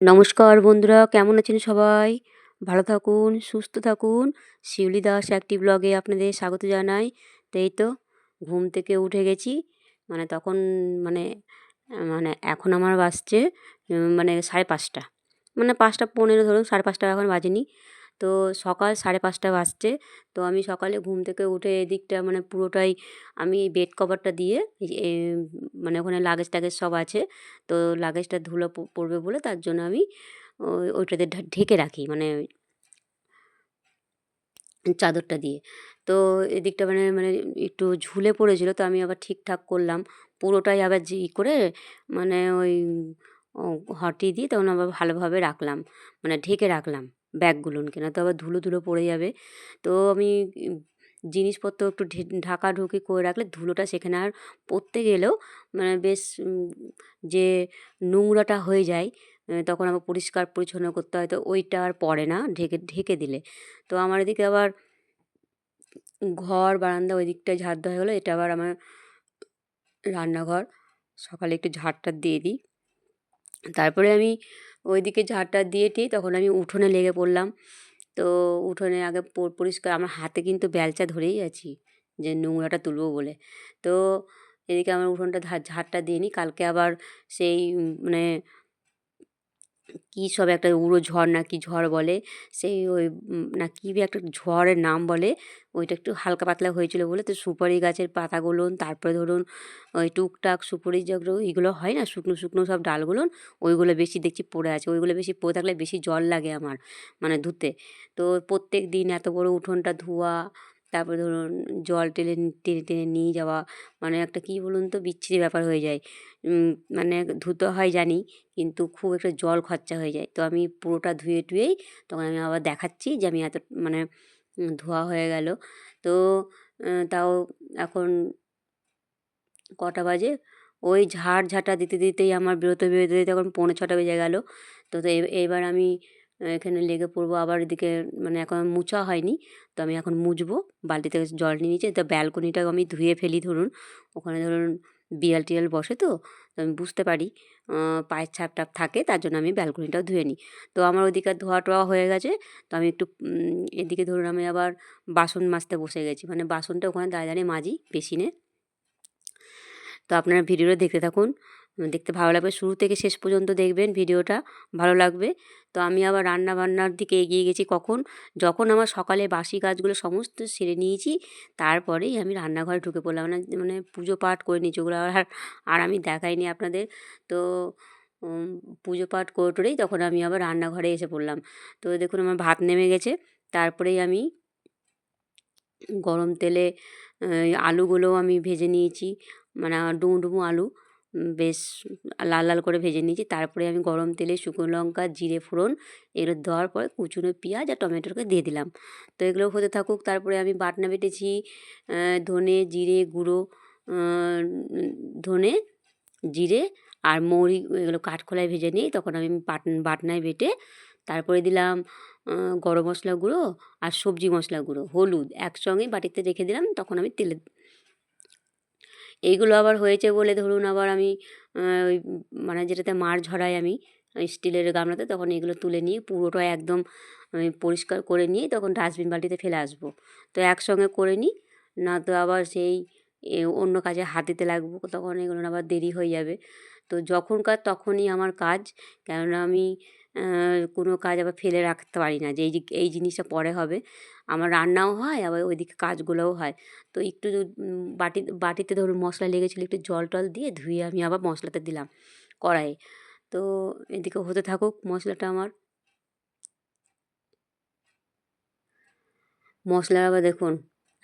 নমস্কার বন্ধুরা, কেমন আছেন সবাই? ভালো থাকুন, সুস্থ থাকুন। শিউলি দাস একটি ব্লগে আপনাদের স্বাগত জানাই। তো এই তো, ঘুম থেকে উঠে গেছি। মানে তখন মানে মানে এখন আমার বাজছে মানে সাড়ে পাঁচটা। মানে পাঁচটা পনেরো ধরুন, সাড়ে পাঁচটা এখন বাজেনি। তো সকাল সাড়ে পাঁচটা বাজছে। তো আমি সকালে ঘুম থেকে উঠে এদিকটা মানে পুরোটাই আমি বেড কভারটা দিয়ে এই মানে ওখানে লাগেজ টাগেজ সব আছে। তো লাগেজটা ধুলো পড়বে বলে তার জন্য আমি ওই ওইটাতে ঢেকে রাখি মানে চাদরটা দিয়ে। তো এদিকটা মানে মানে একটু ঝুলে পড়েছিল তো আমি আবার ঠিকঠাক করলাম। পুরোটাই আবার জি করে মানে ওই হটি দিয়ে তখন আবার ভালোভাবে রাখলাম। মানে ঢেকে রাখলাম। ব্যাগগুলোকে না তো আবার ধুলো ধুলো পড়ে যাবে। তো আমি জিনিসপত্র একটু ঢাকা ঢুকি করে রাখলে ধুলোটা সেখানে আর পড়তে গেলেও মানে বেশ যে নোংরাটা হয়ে যায় তখন আবার পরিষ্কার পরিচ্ছন্ন করতে হয়, তো ওইটা আর পড়ে না ঢেকে ঢেকে দিলে। তো আমার এদিকে আবার ঘর, বারান্দা ওই দিকটায় ঝাড় দেওয়া গেলো, এটা আবার আমার রান্নাঘর। সকালে একটু ঝাড়টা দিয়ে দিই। তারপরে আমি ওইদিকে ঝাড়টা দিয়ে তখন আমি উঠোনে লেগে পড়লাম। তো উঠোনে আগে পরিষ্কার আমার হাতে কিন্তু বেলচা ধরেই আছি, যে নোংরাটা তুলবো বলে। তো এদিকে আমার উঠোনটা ঝাড়টা দিয়ে নিই, কালকে আবার সেই মানে কী সব একটা উড়ো ঝড় না কি ঝড় বলে? সেই ওই না কী একটা ঝড়ের নাম বলে? ওইটা একটু হালকা পাতলা হয়েছিল বলে। তো সুপারি গাছের পাতাগুলো, তারপরে ধরুন ওই টুকটাক সুপারি যেগুলো, এইগুলো হয় না শুকনো শুকনো সব ডালগুলো, ওইগুলো বেশি দেখছি পড়ে আছে। ওইগুলো বেশি পড়ে থাকলে বেশি জল লাগে আমার মানে ধুতে। তো প্রত্যেক দিন এত বড় উঠোনটা ধোয়া তারপরে ধরুন জল টেনে টেনে টেনে নিয়ে যাওয়া মানে একটা কী বলুন তো বিচ্ছিরি ব্যাপার হয়ে যায়। মানে ধুতে হয় জানি, কিন্তু খুব একটা জল খরচা হয়ে যায়। তো আমি পুরোটা ধুয়ে টুয়েই তখন আমি আবার দেখাচ্ছি যে আমি এত মানে ধোয়া হয়ে গেল। তো তাও এখন কটা বাজে? ওই ঝাড় ঝাঁটা দিতে দিতেই আমার বেরোতে বেরোতে বেরোতে এখন পৌনে ছটা বেজে গেল। তো এবার আমি এখানে লেগে পড়ব। আবার এদিকে মানে এখন মুছা হয়নি, তো আমি এখন মুছবো। বালতি থেকে জল নিয়ে নিয়েছি তো ব্যালকনিটা আমি ধুয়ে ফেলি ধরুন। ওখানে ধরুন বিড়াল টিয়াল বসে তো আমি বুঝতে পারি পায়ের ছাপ টাপ থাকে, তার জন্য আমি ব্যালকনিটাও ধুয়ে নিই। তো আমার ওদিকে ধোয়া টোয়া হয়ে গেছে, তো আমি একটু এদিকে ধরুন আমি আবার বাসন মাজতে বসে গেছি। মানে বাসনটা ওখানে দাঁড়িয়ে দাঁড়িয়ে মাজি বেসিনে তো আপনারা ভিডিওটা দেখতে থাকুন। দেখতে ভালো লাগবে। শুরু থেকে শেষ পর্যন্ত দেখবেন ভিডিওটা, ভালো লাগবে। তো আমি আবার রান্না বান্নার দিকে এগিয়ে গেছি কখন? যখন আমার সকালে বাসি কাজগুলো সমস্ত সেরে নিয়েছি, তারপরেই আমি রান্নাঘরে ঢুকে পড়লাম। মানে মানে পুজো পাঠ করে নিয়েছি ওগুলো আর আর আমি দেখাইনি আপনাদের। তো পুজো পাঠ করে টরেই তখন আমি আবার রান্নাঘরে এসে পড়লাম। তো দেখুন আমার ভাত নেমে গেছে। তারপরেই আমি গরম তেলে এই আলুগুলোও আমি ভেজে নিয়েছি। মানে ডুমো ডুমো আলু। বেশ লাল লাল করে ভেজে নিয়েছি। তারপরে আমি গরম তেলে শুকনো লঙ্কা, জিরে ফোড়ন, এগুলো দেওয়ার পরে কুচুনো পেঁয়াজ আর টমেটোকে দিয়ে দিলাম। তো এগুলো হতে থাকুক, তারপরে আমি বাটনা বেটেছি ধনে, জিরে, গুঁড়ো ধনে, জিরে আর মৌরি, এগুলো কাঠখোলায় ভেজে নিই তখন আমি বাট, বাটনায় বেটে তারপরে দিলাম গরম মশলা গুঁড়ো আর সবজি মশলা গুঁড়ো, হলুদ একসঙ্গে বাটিতে রেখে দিলাম, তখন আমি তেলে এইগুলো আবার হয়েছে বলে ধরুন আবার আমি ওই মানে যেটাতে মাছ ঝরাই আমি স্টিলের গামলাতে তখন এগুলো তুলে নিয়ে পুরোটা একদম আমি পরিষ্কার করে নিয়ে তখন ডাস্টবিন বালতিতে ফেলে আসব। তো একসঙ্গে করে নিই, না তো আবার সেই অন্য কাজে হাত দিতে লাগবো, তখন এগুলো আবার দেরি হয়ে যাবে। তো যখনকার তখনই আমার কাজ, কেননা আমি কোনো কাজ আবার ফেলে রাখতে পারি না। যে এই এই জিনিসটা পরে হবে, আমার রান্নাও হয়, আবার ওইদিকে কাজগুলোও হয়। তো একটু বাটি, বাটিতে ধরুন মশলা লেগেছিলো, একটু জল টল দিয়ে ধুয়ে আমি আবার মশলাটা দিলাম কড়াইয়ে। তো এদিকে হতে থাকুক মশলাটা আমার। মশলা আবার দেখুন,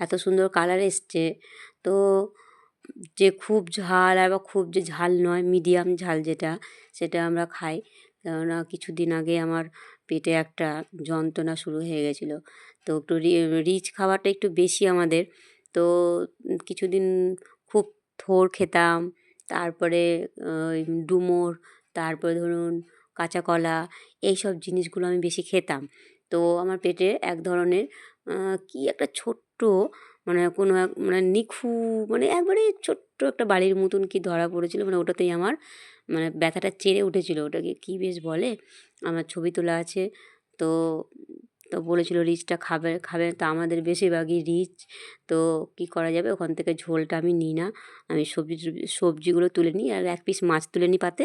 এত সুন্দর কালার এসছে। তো যে খুব ঝাল, আবার খুব যে ঝাল নয়, মিডিয়াম ঝাল যেটা, সেটা আমরা খাই। কেননা কিছুদিন আগে আমার পেটে একটা যন্ত্রণা শুরু হয়ে গেছিল। তো একটু রিচ খাবারটা একটু বেশি আমাদের। তো কিছুদিন খুব থোর খেতাম। তারপরে ডুমুর, তারপরে ধরুন কাঁচা কলা, এইসব জিনিসগুলো আমি বেশি খেতাম। তো আমার পেটে এক ধরনের কি একটা ছোট্ট মানে কোনো এক মানে নিখু মানে একবারে ছোট্ট একটা বাড়ির মতন কি ধরা পড়েছিল মানে ওটাতেই আমার মানে ব্যথাটা চেড়ে উঠেছিল। ওটাকে কী বেশ বলে? আমার ছবি তোলা আছে, তো তো বলেছিল রিচটা খাবে খাবে। তা আমাদের বেশিরভাগই রিচ, তো কী করা যাবে? ওখান থেকে ঝোলটা আমি নিই না। আমি সবজি, সবজিগুলো তুলে নিই আর এক পিস মাছ তুলে নিই পাতে,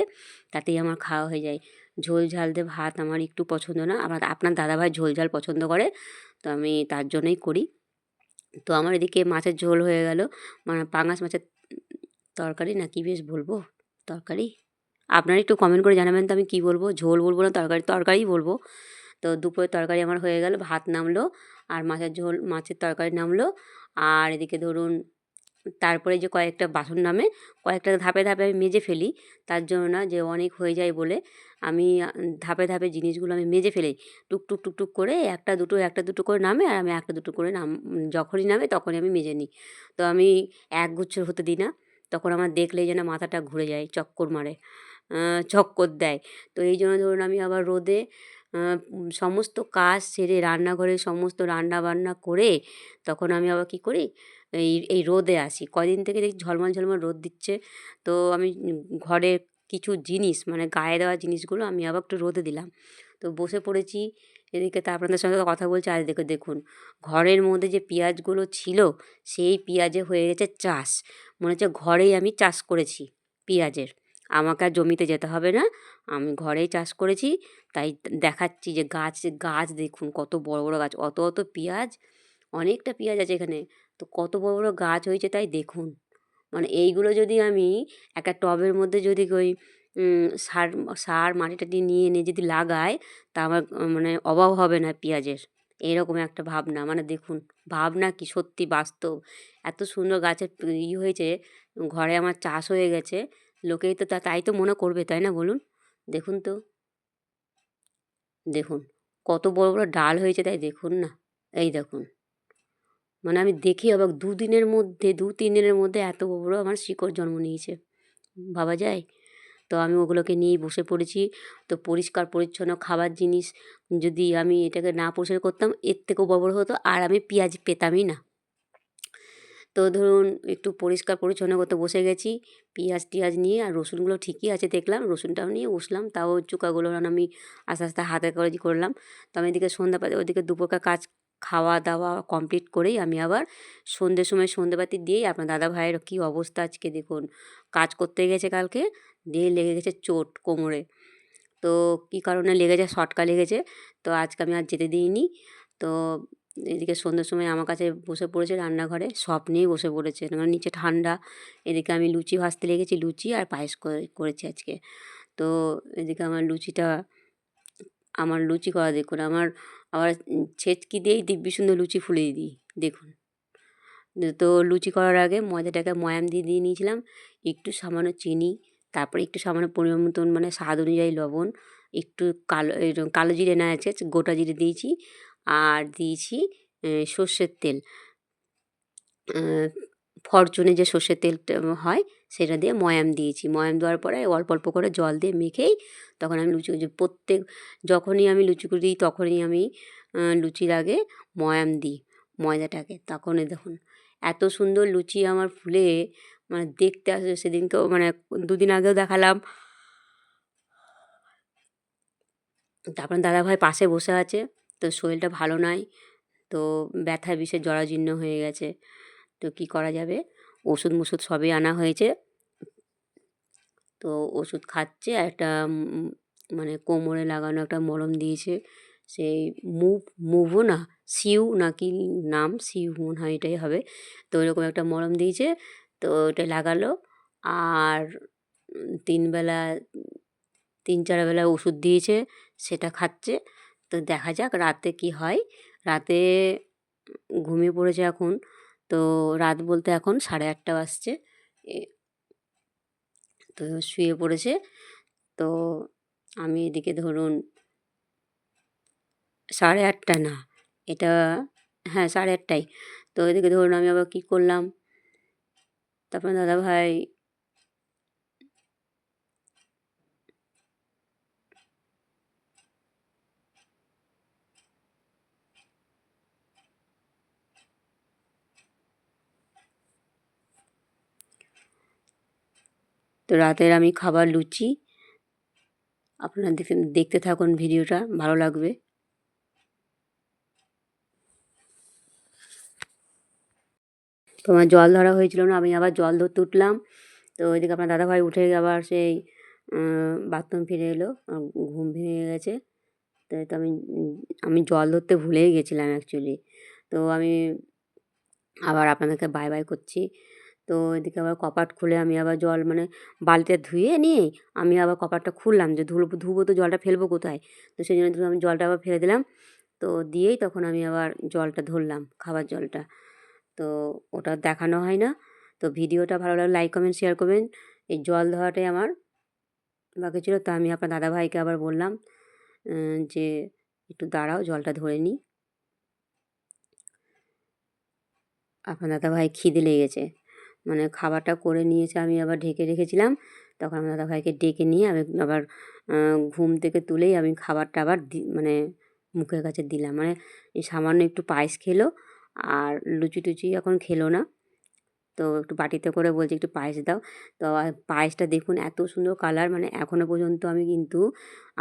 তাতেই আমার খাওয়া হয়ে যায়। ঝোল ঝাল দিয়ে ভাত আমার একটু পছন্দ না। আবার আপনার দাদাভাই ঝোল ঝাল পছন্দ করে, তো আমি তার জন্যই করি। তো আমার এদিকে মাছের ঝোল হয়ে গেল। মানে পাঙাশ মাছের তরকারি না কি বেশ বলব? তরকারি? আপনারা একটু কমেন্ট করে জানাবেন তো আমি কী বলব? ঝোল বলব না, তরকারি, তরকারিই বলব। তো দুপুরের তরকারি আমার হয়ে গেল, ভাত নামলো, আর মাছের ঝোল, মাছের তরকারি নামলো। আর এদিকে ধরুন তারপরে যে কয়েকটা বাসন নামে, কয়েকটা ধাপে ধাপে আমি মেজে ফেলি। তার জন্য না যে অনেক হয়ে যায় বলে আমি ধাপে ধাপে জিনিসগুলো আমি মেজে ফেলি। টুকটুক টুকটুক করে একটা, দুটো একটা, দুটো করে নামে আর আমি একটা, দুটো করে নাম, যখনই নামে তখনই আমি মেজে নিই। তো আমি এক গুচ্ছ হতে দিই না। তখন আমার দেখলেই যেন মাথাটা ঘুরে যায়, চক্কর মারে চক্কর দেয়। তো এই জন্য ধরুন আমি আবার রোদে সমস্ত কাজ সেরে রান্নাঘরে সমস্ত রান্না বান্না করে তখন আমি আবার কী করি? এই এই রোদে আসি। কদিন থেকে দেখি ঝলমল ঝলমল রোদ দিচ্ছে। তো আমি ঘরের কিছু জিনিস মানে গায়ে দেওয়া জিনিসগুলো আমি আবার একটু রোদে দিলাম। তো বসে পড়েছি, এদিকে তা আপনাদের সঙ্গে কথা বলছি, আর দেখে দেখুন, ঘরের মধ্যে যে পেঁয়াজগুলো ছিল, সেই পেঁয়াজে হয়ে গেছে চাষ। মনে হচ্ছে ঘরেই আমি চাষ করেছি পেঁয়াজের। আমাকে আর জমিতে যেতে হবে না। আমি ঘরেই চাষ করেছি, তাই দেখাচ্ছি যে গাছ গাছ দেখুন কত বড় বড় গাছ, অত অত পেঁয়াজ, অনেকটা পেঁয়াজ আছে এখানে। তো কত বড় বড় গাছ হয়েছে তাই দেখুন। মানে এইগুলো যদি আমি একটা টবের মধ্যে যদি ওই সার সার মাটিটা দিয়ে নিয়ে এনে যদি লাগাই, তা আমার মানে অভাব হবে না পেঁয়াজের। এরকম একটা ভাবনা। মানে দেখুন, ভাবনা কি সত্যি বাস্তব। এত সুন্দর গাছের ই হয়েছে, ঘরে আমার চাষ হয়ে গেছে। লোকেই তো তাই তো মনে করবে, তাই না বলুন? দেখুন তো। দেখুন, কত বড় বড় ডাল হয়েছে তাই দেখুন না। এই দেখুন। মানে আমি দেখি অবাক দুদিনের মধ্যে, দু তিন দিনের মধ্যে এত বড় আমার শিকড় জন্ম নিয়েছে। ভাবা যায়? তো আমি ওগুলোকে নিয়েই বসে পড়েছি। তো পরিষ্কার, পরিচ্ছন্ন খাবার জিনিস যদি আমি এটাকে না পরিষ্কার করতাম, এর থেকেও বড় বড় হতো। আর আমি পেঁয়াজ পেতামই না। তো ধরুন একটু পরিষ্কার পরিচ্ছন্ন করতে বসে গেছি। পেঁয়াজ টিয়াজ নিয়ে আর রসুনগুলো ঠিকই আছে দেখলাম, রসুনটাও নিয়ে বসলাম, তাও চুকাগুলো আমি আস্তে আস্তে হাতে করে করলাম। তো আমি এদিকে সন্ধ্যা ওদিকে দুপুরকার কাজ খাওয়া দাওয়া কমপ্লিট করেই আমি আবার সন্ধ্যের সময় সন্ধ্যেবাতি দিয়েই আপনার দাদা ভাইয়ের কী অবস্থা আজকে দেখুন। কাজ করতে গেছে কালকে, দিয়ে লেগে গেছে চোট কোমরে। তো কী কারণে লেগেছে, শর্টকা লেগেছে, তো আজকে আমি আর যেতে দিইনি। তো এদিকে সন্ধ্যের সময় আমার কাছে বসে পড়েছে রান্নাঘরে, সব নিয়েই বসে পড়েছে। মানে নিচে ঠান্ডা, এদিকে আমি লুচি ভাজতে লেগেছি, লুচি আর পায়েস করেছি আজকে। তো এদিকে আমার লুচিটা, আমার লুচি করা দেখুন, আমার আবার ছেচকি দিয়েই দিব্যি সুন্দর লুচি ফুলিয়ে দিই, দেখুন। তো লুচি করার আগে ময়দাটাকে ময়াম দিয়ে দিয়ে নিয়েছিলাম, একটু সামান্য চিনি, তারপরে একটু সামান্য পরিমাণ মতন মানে স্বাদ অনুযায়ী লবণ, একটু কালো কালো জিরে না আছে, গোটা জিরে দিয়েছি আর দিয়েছি সর্ষের তেল। ফরচুনে যে সর্ষের তেলটা হয়, সেটা দিয়ে ময়াম দিয়েছি। ময়াম দেওয়ার পরে অল্প অল্প করে জল দিয়ে মেখেই তখন আমি লুচি প্রত্যেক, যখনই আমি লুচি করে দিই তখনই আমি লুচির আগে ময়াম দিই, ময়দাটাকে। তখনই দেখুন, এত সুন্দর লুচি আমার ফুলে মানে দেখতে আসে, সেদিনকেও মানে দুদিন আগেও দেখালাম। তারপর দাদাভাই পাশে বসে আছে। তো শরীরটা ভালো নয়। তো ব্যথা বিষে জরাজীর্ণ হয়ে গেছে। তো কী করা যাবে? ওষুধ মুষুধ সবই আনা হয়েছে। তো ওষুধ খাচ্ছে একটা মানে কোমরে লাগানো একটা মলম দিয়েছে। সেই মুভ মুভও না, সিউ নাকি নাম? সিউ মনে হয় এটাই হবে। তো ওরকম একটা মলম দিয়েছে। তো ওটা লাগালো। আর তিনবেলা তিন চার বেলা ওষুধ দিয়েছে। সেটা খাচ্ছে। তো দেখা যাক রাতে কি হয়। রাতে ঘুমিয়ে পড়েছে এখন। তো রাত বলতে এখন সাড়ে আটটা বাজছে। তো শুয়ে পড়েছে। তো আমি এদিকে ধরুন সাড়ে আটটা না, এটা হ্যাঁ সাড়ে আটটাই। তো এদিকে ধরুন আমি আবার কী করলাম? তারপর দাদাভাই তো রাতের আমি খাবার লুচি। আপনারা দেখে, দেখতে থাকুন ভিডিওটা, ভালো লাগবে। তো আমার জল ধরা হয়েছিল না, আমি আবার জল ধরতে উঠলাম। তো ওইদিকে আপনার দাদাভাই উঠে আবার সেই বাথরুম ফিরে এলো ঘুম ভেঙে গেছে। তো আমি আমি জল ধরতে ভুলেই গেছিলাম অ্যাকচুয়ালি তো আমি আবার আপনাদেরকে বাই বাই করছি। তো এদিকে আবার কপাট খুলে আমি আবার জল মানে বালতিতে ধুয়ে নিয়ে আমি আবার কপাটটা খুললাম যে ধুলো ধুবো তো জলটা ফেলব কোথায়? তো সেই জন্য আমি জলটা আবার ফেলে দিলাম। তো দিয়েই তখন আমি আবার জলটা ধরলাম, খাবার জলটা। তো ওটা দেখানো হয় না। তো ভিডিওটা ভালো লাগলে লাইক কমেন্ট শেয়ার করবেন। এই জল ধোয়াটাই আমার বাকি ছিল। তো আমি আপনার দাদাভাইকে আবার বললাম যে একটু দাঁড়াও, জলটা ধরে নিই। আপনার দাদাভাই খিদে লেগেছে। মানে খাবারটা করে নিয়েছে, আমি আবার ঢেকে রেখেছিলাম। তখন আমার দাদাভাইকে ডেকে নিয়ে আমি আবার ঘুম থেকে তুলেই আমি খাবারটা আবার মানে মুখের কাছে দিলাম। মানে সামান্য একটু পায়েস খেলো, আর লুচি টুচি এখন খেলো না। তো একটু বাটিতে করে বলছে একটু পায়েস দাও। তো পায়েসটা দেখুন এত সুন্দর কালার মানে এখনও পর্যন্ত আমি কিন্তু,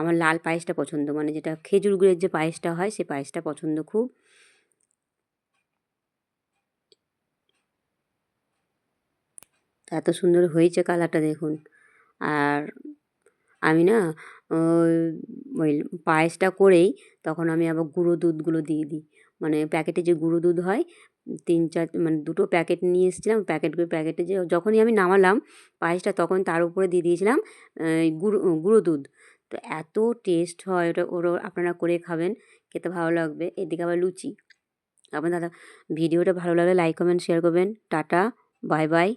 আমার লাল পায়েসটা পছন্দ। মানে যেটা খেজুর গুড়ের যে পায়েসটা হয়, সে পায়েসটা পছন্দ খুব। এত সুন্দর হয়েছে কালারটা দেখুন। আর আমি না ওই পায়েসটা করেই তখন আমি আবার গুঁড়ো দুধগুলো দিয়ে দিই। মানে প্যাকেটে যে গুঁড়ো দুধ হয়, তিন চার মানে দুটো প্যাকেট নিয়ে এসেছিলাম প্যাকেটগুলো প্যাকেটে যে যখনই আমি নামালাম পায়েসটা তখন তার উপরে দিয়ে দিয়েছিলাম গুঁড়ো গুঁড়ো দুধ। তো এত টেস্ট হয় ওটা ওরও আপনারা করে খাবেন, খেতে ভালো লাগবে। এদিকে আবার লুচি। আপনার দাদা ভিডিওটা ভালো লাগলে লাইক, কমেন্ট শেয়ার করবেন। Tata, bye bye.